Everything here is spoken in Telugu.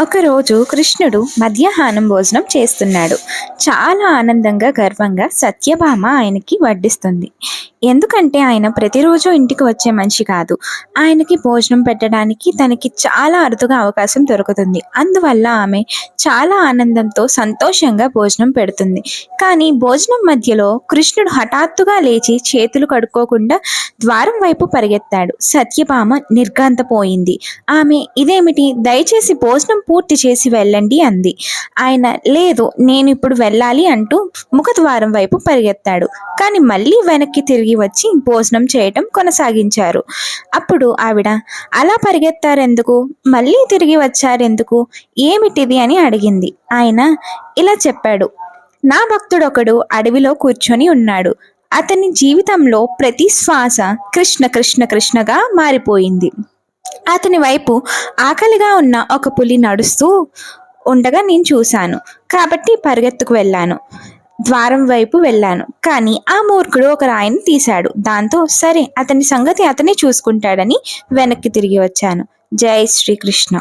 ఒకరోజు కృష్ణుడు మధ్యాహ్నం భోజనం చేస్తున్నాడు. చాలా ఆనందంగా గర్వంగా సత్యభామ ఆయనకి వడ్డిస్తుంది. ఎందుకంటే ఆయన ప్రతిరోజు ఇంటికి వచ్చే మనిషి కాదు. ఆయనకి భోజనం పెట్టడానికి తనకి చాలా అరుదుగా అవకాశం దొరుకుతుంది. అందువల్ల ఆమె చాలా ఆనందంతో సంతోషంగా భోజనం పెడుతుంది. కానీ భోజనం మధ్యలో కృష్ణుడు హఠాత్తుగా లేచి చేతులు కడుక్కోకుండా ద్వారం వైపు పరిగెత్తాడు. సత్యభామ నిర్గాంతపోయింది ఆమె ఇదేమిటి? దయచేసి భోజనం పూర్తి చేసి వెళ్ళండి అంది. ఆయన లేదు నేను ఇప్పుడు వెళ్ళాలి అంటూ ముఖద్వారం వైపు పరిగెత్తాడు. కానీ మళ్ళీ వెనక్కి తిరిగి వచ్చి భోజనం చేయటం కొనసాగించారు. అప్పుడు ఆవిడ అలా పరిగెత్తారెందుకు? మళ్ళీ తిరిగి వచ్చారెందుకు? ఏమిటిది అని అడిగింది. ఆయన ఇలా చెప్పాడు. నా భక్తుడొకడు అడవిలో కూర్చొని ఉన్నాడు. అతని జీవితంలో ప్రతి శ్వాస కృష్ణ కృష్ణ కృష్ణగా మారిపోయింది. అతని వైపు ఆకలిగా ఉన్న ఒక పులి నడుస్తూ ఉండగా నేను చూశాను. కాబట్టి పరిగెత్తుకు వెళ్ళాను. ద్వారం వైపు వెళ్ళాను. కానీ ఆ మూర్ఖుడు ఒక రాయిని తీశాడు. దాంతో సరే అతని సంగతి అతనే చూసుకుంటాడని వెనక్కి తిరిగి వచ్చాను. జై శ్రీకృష్ణ.